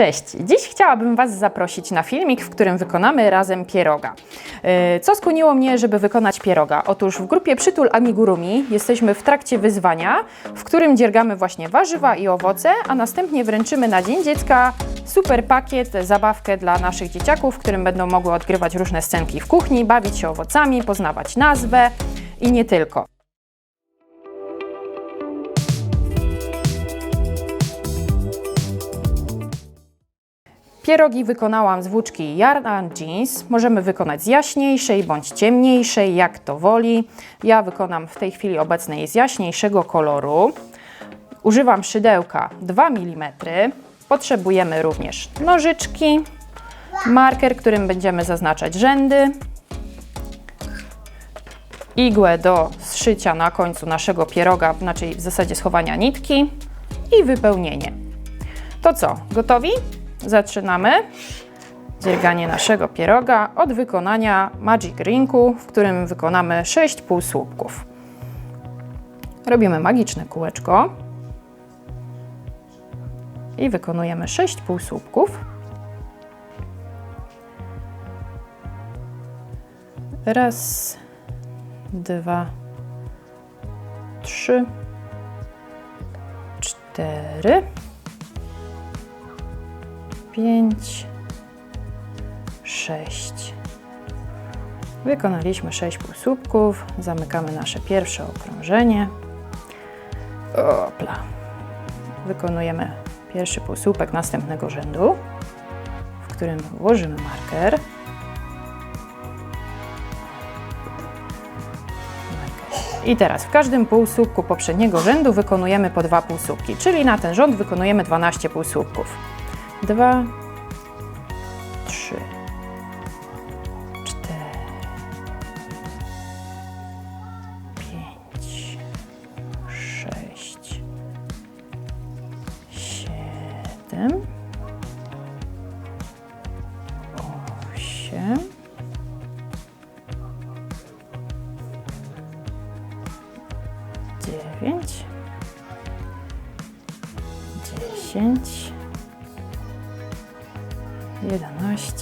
Cześć! Dziś chciałabym Was zaprosić na filmik, w którym wykonamy razem pieroga. Yy, Co skłoniło mnie, żeby wykonać pieroga? Otóż w grupie Przytul Amigurumi jesteśmy w trakcie wyzwania, w którym dziergamy właśnie warzywa i owoce, a następnie wręczymy na Dzień Dziecka super pakiet, zabawkę dla naszych dzieciaków, w którym będą mogły odgrywać różne scenki w kuchni, bawić się owocami, poznawać nazwę i nie tylko. Pierogi wykonałam z włóczki Yarn Jeans. Możemy wykonać z jaśniejszej bądź ciemniejszej, jak to woli. Ja wykonam w tej chwili obecnej z jaśniejszego koloru. Używam szydełka 2 mm. Potrzebujemy również nożyczki, marker, którym będziemy zaznaczać rzędy, igłę do zszycia na końcu naszego pieroga, znaczy w zasadzie schowania nitki i wypełnienie. To co, gotowi? Zaczynamy dzierganie naszego pieroga od wykonania Magic Ringu, w którym wykonamy 6 półsłupków. Robimy magiczne kółeczko i wykonujemy 6 półsłupków. Raz, dwa, trzy, cztery, pięć, sześć. Wykonaliśmy 6 półsłupków. Zamykamy nasze pierwsze okrążenie. Opla. Wykonujemy pierwszy półsłupek następnego rzędu, w którym włożymy marker. I teraz w każdym półsłupku poprzedniego rzędu wykonujemy po dwa półsłupki, czyli na ten rząd wykonujemy 12 półsłupków. 2, 3, 4, 5, 6, 7,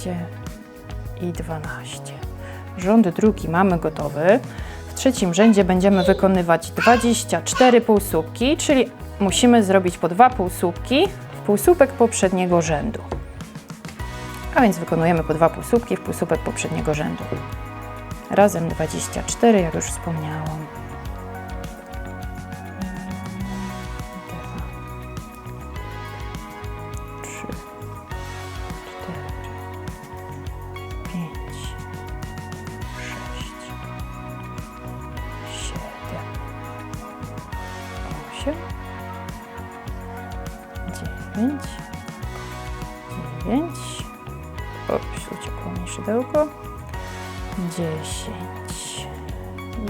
11 i 12. Rząd drugi mamy gotowy. W trzecim rzędzie będziemy wykonywać 24 półsłupki, czyli musimy zrobić po dwa półsłupki w półsłupek poprzedniego rzędu. A więc wykonujemy po dwa półsłupki w półsłupek poprzedniego rzędu. Razem 24, jak już wspomniałam. Szydełko. Dziesięć,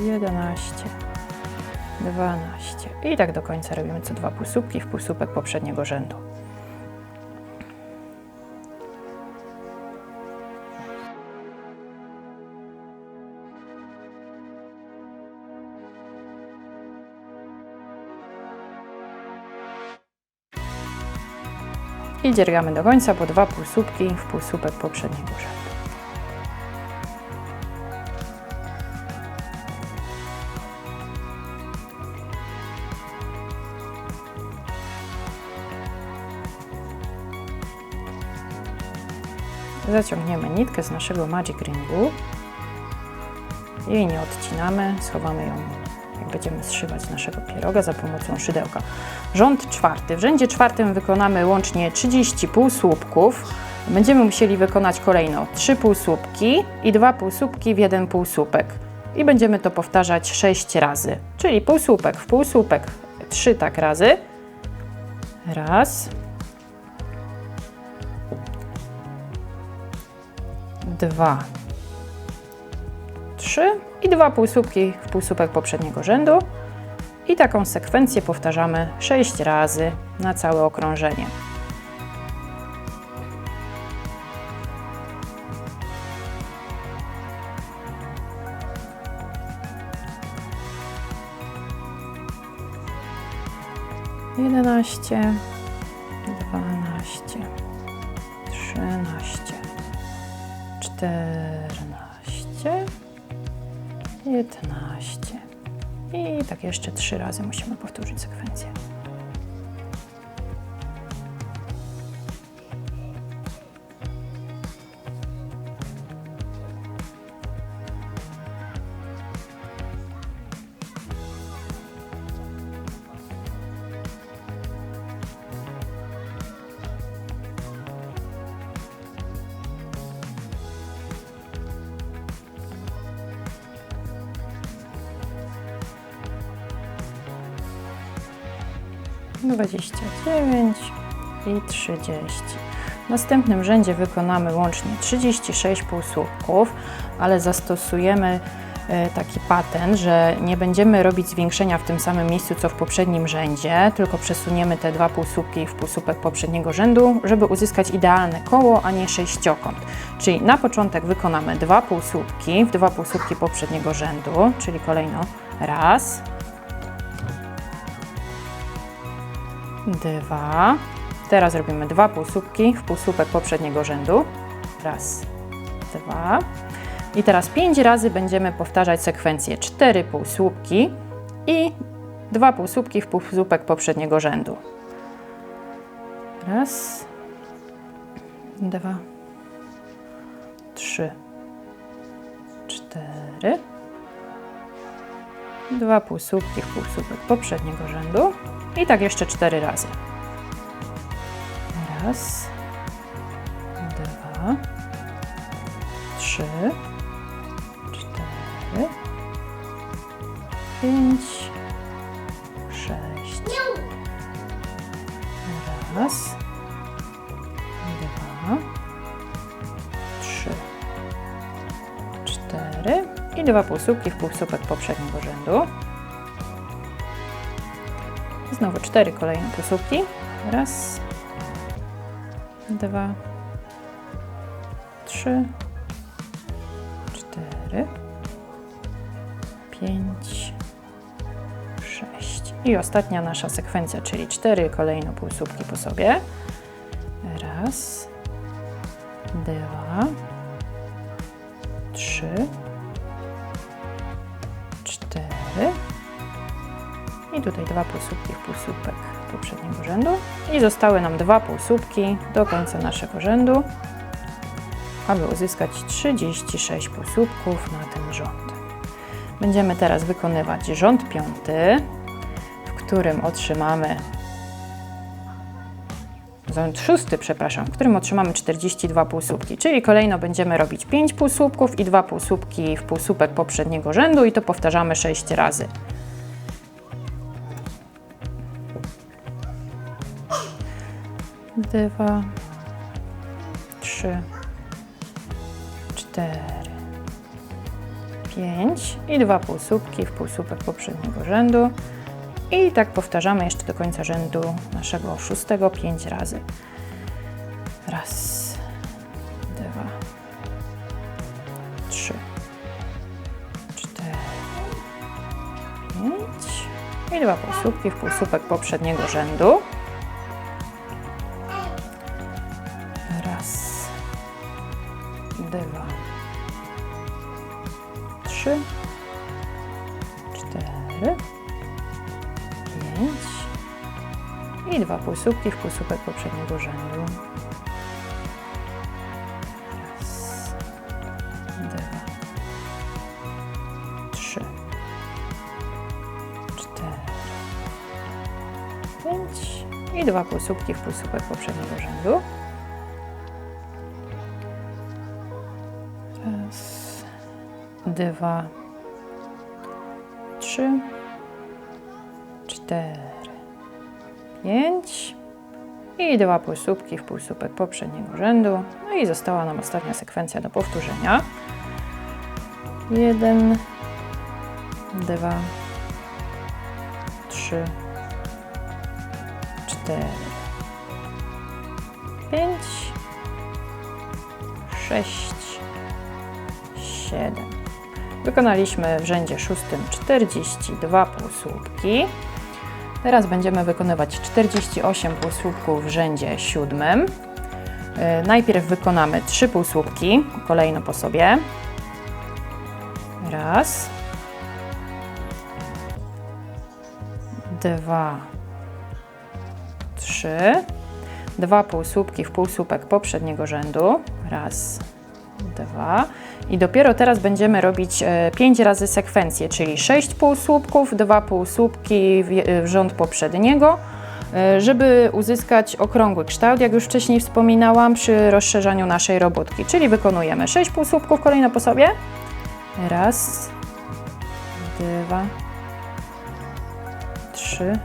jedenaście, dwanaście. I tak do końca robimy co dwa półsłupki w półsłupek poprzedniego rzędu. I dziergamy do końca po dwa półsłupki w półsłupek poprzedniego rzędu. Zaciągniemy nitkę z naszego Magic Ringu. Jej nie odcinamy, schowamy ją, jak będziemy zszywać naszego pieroga za pomocą szydełka. Rząd czwarty. W rzędzie czwartym wykonamy łącznie 30 półsłupków. Będziemy musieli wykonać kolejno 3 półsłupki i 2 półsłupki w jeden półsłupek. I będziemy to powtarzać 6 razy. Czyli półsłupek w półsłupek 3 tak razy. Raz. Dwa. Trzy i dwa półsłupki w półsłupek poprzedniego rzędu. I taką sekwencję powtarzamy 6 razy na całe okrążenie. Jedenaście, 15. I tak jeszcze trzy razy musimy powtórzyć sekwencję. Dwadzieścia dziewięć i trzydzieści. W następnym rzędzie wykonamy łącznie 36 półsłupków, ale zastosujemy e, taki patent, że nie będziemy robić zwiększenia w tym samym miejscu co w poprzednim rzędzie, tylko przesuniemy te dwa półsłupki w półsłupek poprzedniego rzędu, żeby uzyskać idealne koło, a nie sześciokąt. Czyli na początek wykonamy dwa półsłupki w dwa półsłupki poprzedniego rzędu, czyli kolejno raz, dwa. Teraz robimy dwa półsłupki w półsłupek poprzedniego rzędu. Raz, dwa. I teraz pięć razy będziemy powtarzać sekwencję cztery półsłupki i dwa półsłupki w półsłupek poprzedniego rzędu. Raz, dwa, trzy, cztery. Dwa półsłupki w półsłupek poprzedniego rzędu i tak jeszcze cztery razy. Raz, dwa, trzy, cztery, pięć, sześć. Raz, dwa, trzy, cztery i dwa półsłupki w półsłupek poprzedniego rzędu. Znowu cztery kolejne półsłupki. Raz, dwa, trzy, cztery, pięć, sześć. I ostatnia nasza sekwencja, czyli cztery kolejne półsłupki po sobie. Raz, dwa, trzy, Tutaj dwa półsłupki w półsłupek poprzedniego rzędu. I zostały nam dwa półsłupki do końca naszego rzędu, aby uzyskać 36 półsłupków na ten rząd. Będziemy teraz wykonywać rząd piąty, w którym otrzymamy rząd szósty, przepraszam, w którym otrzymamy 42 półsłupki, czyli kolejno będziemy robić 5 półsłupków i 2 półsłupki w półsłupek poprzedniego rzędu i to powtarzamy 6 razy. Dwa, trzy, cztery, pięć i dwa półsłupki w półsłupek poprzedniego rzędu. I tak powtarzamy jeszcze do końca rzędu naszego szóstego pięć razy. Raz, dwa, trzy, cztery, pięć i dwa półsłupki w półsłupek poprzedniego rzędu. 4, 5 i dwa półsłupki w półsłupek poprzedniego rzędu. Raz, dwa, trzy, cztery, pięć i dwa półsłupki w półsłupek poprzedniego rzędu. Raz, dwa, cztery, pięć i dwa półsłupki w półsłupek poprzedniego rzędu. No i została nam ostatnia sekwencja do powtórzenia. Jeden, dwa, trzy, cztery, pięć, sześć, 7. Wykonaliśmy w rzędzie szóstym 42 półsłupki. Teraz będziemy wykonywać 48 półsłupków w rzędzie siódmym. E, Najpierw wykonamy trzy półsłupki kolejno po sobie. Raz. Dwa. Trzy. Dwa półsłupki w półsłupek poprzedniego rzędu. Raz, dwa. I dopiero teraz będziemy robić 5 razy sekwencję, czyli 6 półsłupków, dwa półsłupki w, je- w rząd poprzedniego, e, żeby uzyskać okrągły kształt, jak już wcześniej wspominałam przy rozszerzaniu naszej robótki. Czyli wykonujemy 6 półsłupków kolejno po sobie. Raz, dwa, trzy,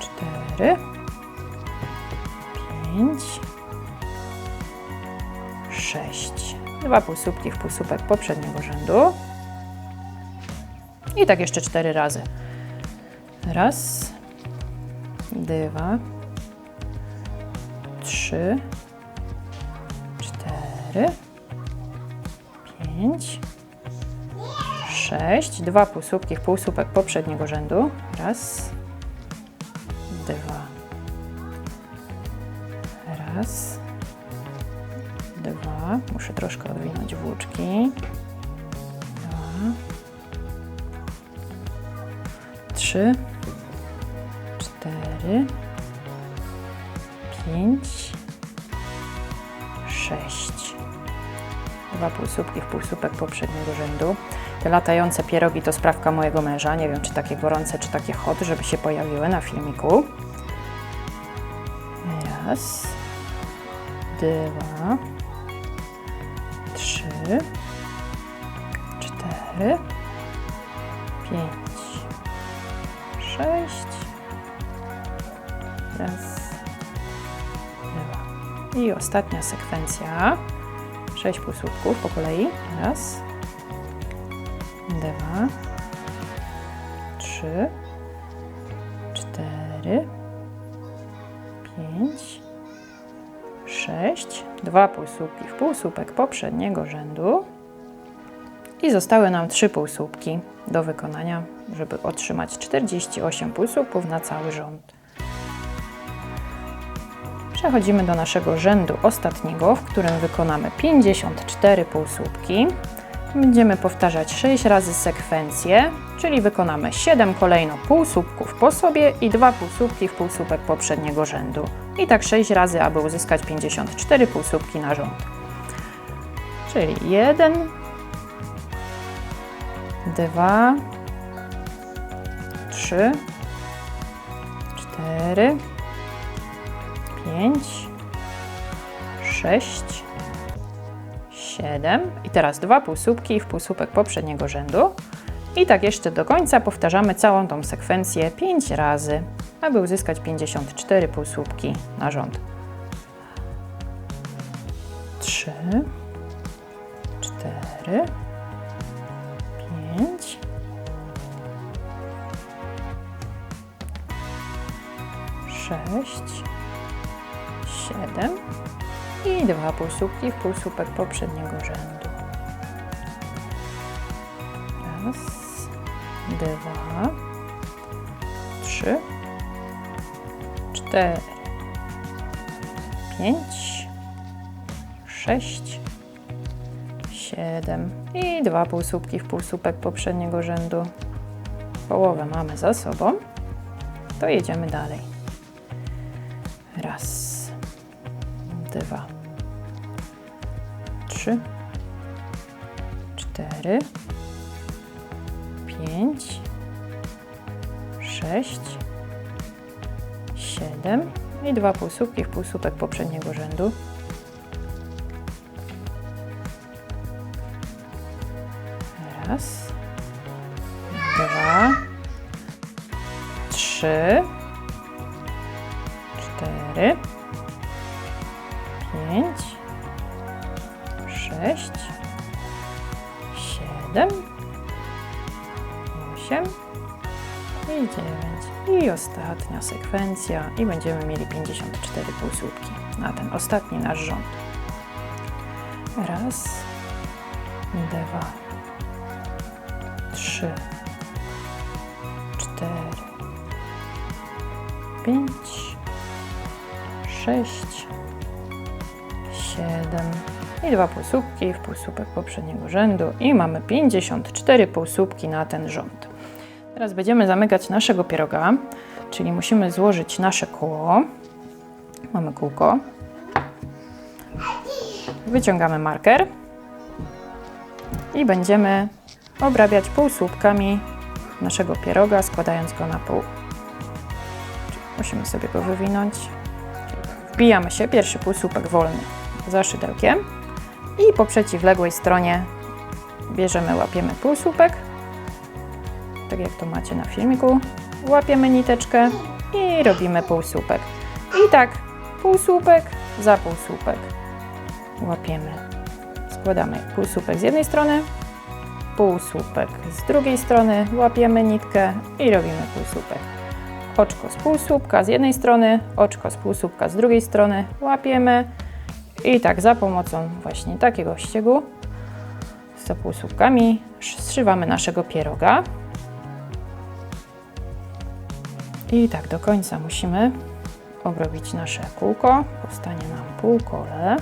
cztery, pięć, sześć. Dwa półsłupki w półsłupek poprzedniego rzędu. I tak jeszcze cztery razy. Raz, dwa, trzy, cztery, pięć, sześć. Dwa półsłupki w półsłupek poprzedniego rzędu. Raz, dwa, raz, dwa. Muszę troszkę odwinąć włóczki. Dwa, trzy, cztery, pięć, sześć. Dwa półsłupki w półsłupek poprzedniego rzędu. Te latające pierogi to sprawka mojego męża. Nie wiem, czy takie gorące, czy takie hot, żeby się pojawiły na filmiku. Raz, dwa, trzy, cztery, pięć, sześć. Raz, dwa. I ostatnia sekwencja. Sześć półsłupków po kolei. Raz, dwa, trzy, cztery, dwa półsłupki w półsłupek poprzedniego rzędu i zostały nam trzy półsłupki do wykonania, żeby otrzymać 48 półsłupków na cały rząd. Przechodzimy do naszego rzędu ostatniego, w którym wykonamy 54 półsłupki. Będziemy powtarzać 6 razy sekwencję, czyli wykonamy 7 kolejno półsłupków po sobie i 2 półsłupki w półsłupek poprzedniego rzędu. I tak 6 razy, aby uzyskać 54 półsłupki na rząd. Czyli 1, 2, 3, 4, 5, 6, 7 i teraz dwa półsłupki w półsłupek poprzedniego rzędu. I tak jeszcze do końca powtarzamy całą tą sekwencję 5 razy, aby uzyskać 54 półsłupki na rząd. 3, 4, 5, 6, 7 i dwa półsłupki w półsłupek poprzedniego rzędu. Raz, dwa, trzy, cztery, pięć, sześć, siedem i dwa półsłupki w półsłupek poprzedniego rzędu. Połowę mamy za sobą. To jedziemy dalej. Raz, dwa, trzy, cztery, pięć, sześć, siedem i dwa półsłupki w półsłupek poprzedniego rzędu. Raz, dwa, trzy, cztery, pięć, Ostatnia sekwencja i będziemy mieli 54 półsłupki na ten ostatni nasz rząd. Raz, dwa, trzy, cztery, pięć, sześć, 7 i dwa półsłupki w półsłupek poprzedniego rzędu i mamy 54 półsłupki na ten rząd. Teraz będziemy zamykać naszego pieroga, czyli musimy złożyć nasze koło. Mamy kółko. Wyciągamy marker i będziemy obrabiać półsłupkami naszego pieroga, składając go na pół. Musimy sobie go wywinąć. Wbijamy się, pierwszy półsłupek wolny za szydełkiem i po przeciwległej stronie bierzemy, łapiemy półsłupek, tak jak to macie na filmiku. Łapiemy niteczkę i robimy półsłupek. I tak półsłupek za półsłupek łapiemy. Składamy półsłupek z jednej strony, półsłupek z drugiej strony, łapiemy nitkę i robimy półsłupek. Oczko z półsłupka z jednej strony, oczko z półsłupka z drugiej strony, łapiemy i tak za pomocą właśnie takiego ściegu z półsłupkami zszywamy naszego pieroga. I tak do końca musimy obrobić nasze kółko. Powstanie nam półkole.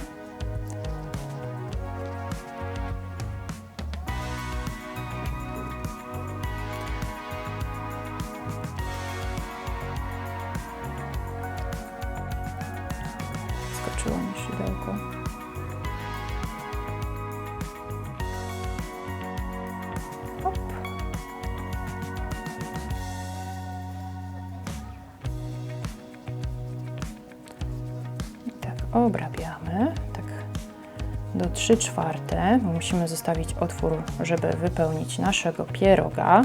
3 czwarte. bo Musimy zostawić otwór, żeby wypełnić naszego pieroga.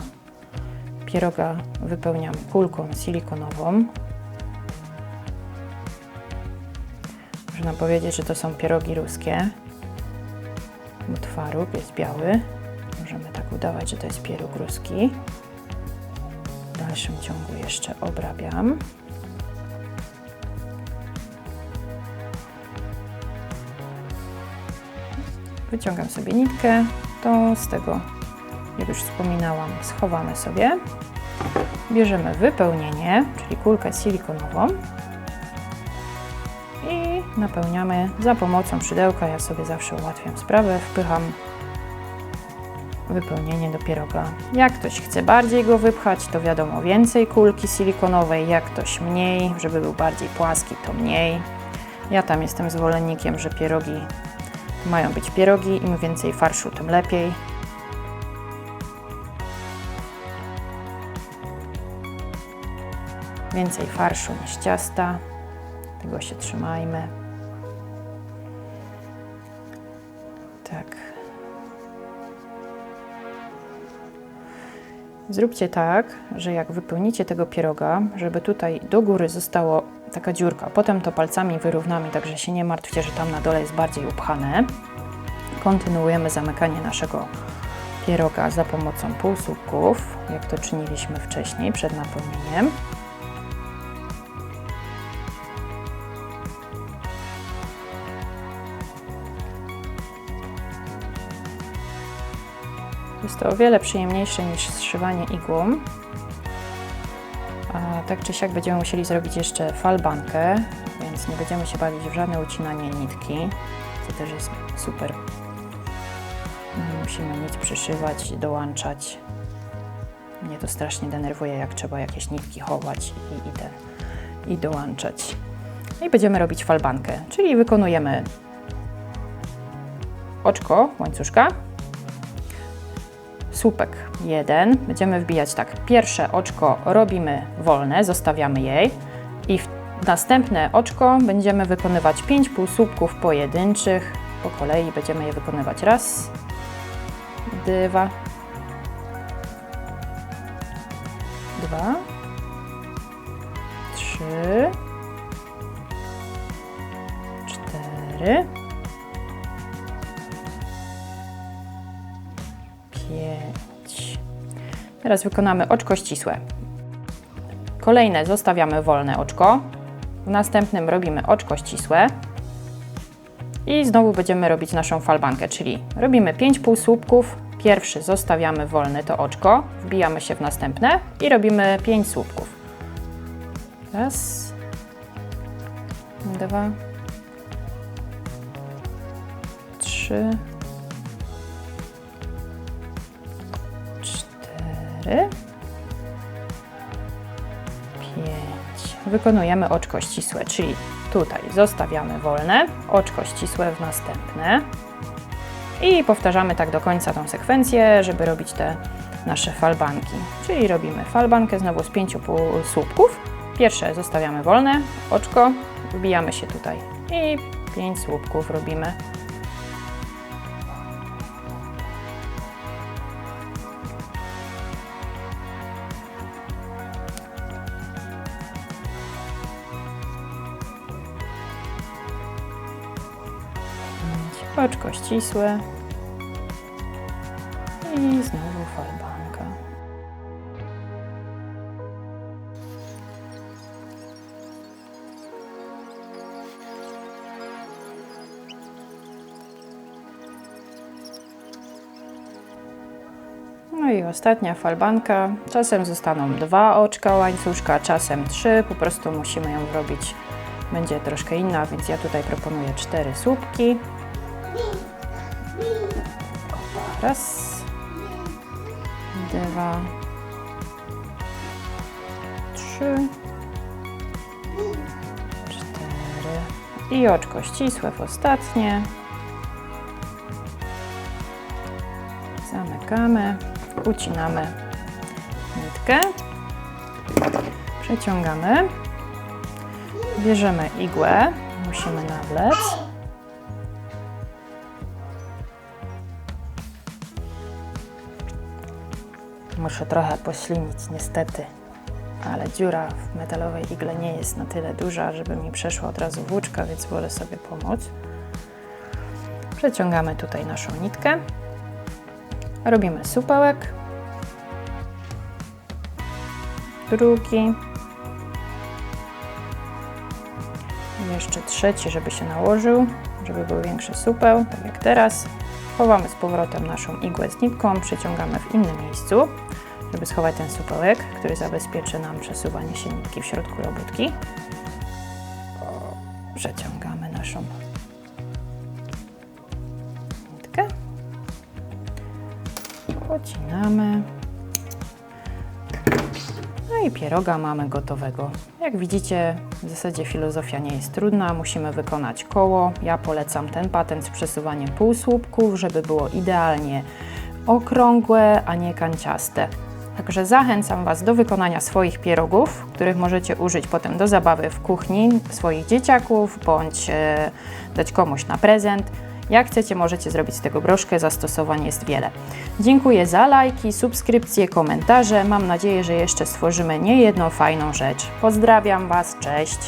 Pieroga wypełniam kulką silikonową. Można powiedzieć, że to są pierogi ruskie, bo twaróg jest biały. Możemy tak udawać, że to jest pieróg ruski. W dalszym ciągu jeszcze obrabiam. Wyciągam sobie nitkę, to z tego, jak już wspominałam, schowamy sobie. Bierzemy wypełnienie, czyli kulkę silikonową i napełniamy za pomocą szydełka. Ja sobie zawsze ułatwiam sprawę, wpycham wypełnienie do pieroga. Jak ktoś chce bardziej go wypchać, to wiadomo więcej kulki silikonowej, jak ktoś mniej, żeby był bardziej płaski, to mniej. Ja tam jestem zwolennikiem, że pierogi mają być pierogi, im więcej farszu, tym lepiej. Więcej farszu niż ciasta. Tego się trzymajmy. Tak. Zróbcie tak, że jak wypełnicie tego pieroga, żeby tutaj do góry została taka dziurka. Potem to palcami wyrównamy, także się nie martwcie, że tam na dole jest bardziej upchane. Kontynuujemy zamykanie naszego pieroga za pomocą półsłupków, jak to czyniliśmy wcześniej przed napełnieniem. Jest to o wiele przyjemniejsze niż zszywanie igłą. Tak czy siak będziemy musieli zrobić jeszcze falbankę, więc nie będziemy się bawić w żadne ucinanie nitki, co też jest super. Nie musimy nic przyszywać, dołączać. Mnie to strasznie denerwuje, jak trzeba jakieś nitki chować i, i, i dołączać. I będziemy robić falbankę, czyli wykonujemy oczko łańcuszka, słupek 1. Będziemy wbijać tak. Pierwsze oczko robimy wolne, zostawiamy jej i w następne oczko będziemy wykonywać 5 półsłupków pojedynczych. Po kolei będziemy je wykonywać raz, dwa, dwa, trzy, cztery, Teraz wykonamy oczko ścisłe. Kolejne zostawiamy wolne oczko. W następnym robimy oczko ścisłe. I znowu będziemy robić naszą falbankę, czyli robimy 5 półsłupków. Pierwszy zostawiamy wolne to oczko, wbijamy się w następne i robimy 5 słupków. Raz, dwa, trzy, cztery, pięć. Wykonujemy oczko ścisłe, czyli tutaj zostawiamy wolne, oczko ścisłe w następne i powtarzamy tak do końca tą sekwencję, żeby robić te nasze falbanki. Czyli robimy falbankę znowu z pięciu słupków. Pierwsze zostawiamy wolne, oczko, wbijamy się tutaj i pięć słupków robimy. Oczko ścisłe i znowu falbanka. No i ostatnia falbanka. Czasem zostaną dwa oczka łańcuszka, czasem trzy. Po prostu musimy ją robić. Będzie troszkę inna, więc ja tutaj proponuję cztery słupki. Raz, dwa, trzy, cztery. I oczko ścisłe w ostatnie. Zamykamy, ucinamy nitkę, przeciągamy, bierzemy igłę, musimy nawlec. Muszę trochę poślinić niestety, ale dziura w metalowej igle nie jest na tyle duża, żeby mi przeszła od razu włóczka, więc wolę sobie pomóc. Przeciągamy tutaj naszą nitkę. Robimy supełek. Drugi. Jeszcze trzeci, żeby się nałożył, żeby był większy supeł, tak jak teraz. Chowamy z powrotem naszą igłę z nitką, przeciągamy w innym miejscu, żeby schować ten supełek, który zabezpieczy nam przesuwanie się nitki w środku robótki. Przeciągamy naszą nitkę. Pocinamy. No i pieroga mamy gotowego. Jak widzicie, w zasadzie filozofia nie jest trudna. Musimy wykonać koło. Ja polecam ten patent z przesuwaniem półsłupków, żeby było idealnie okrągłe, a nie kanciaste. Także zachęcam Was do wykonania swoich pierogów, których możecie użyć potem do zabawy w kuchni swoich dzieciaków, bądź e, dać komuś na prezent. Jak chcecie, możecie zrobić z tego broszkę, zastosowań jest wiele. Dziękuję za lajki, subskrypcje, komentarze. Mam nadzieję, że jeszcze stworzymy niejedną fajną rzecz. Pozdrawiam Was, cześć!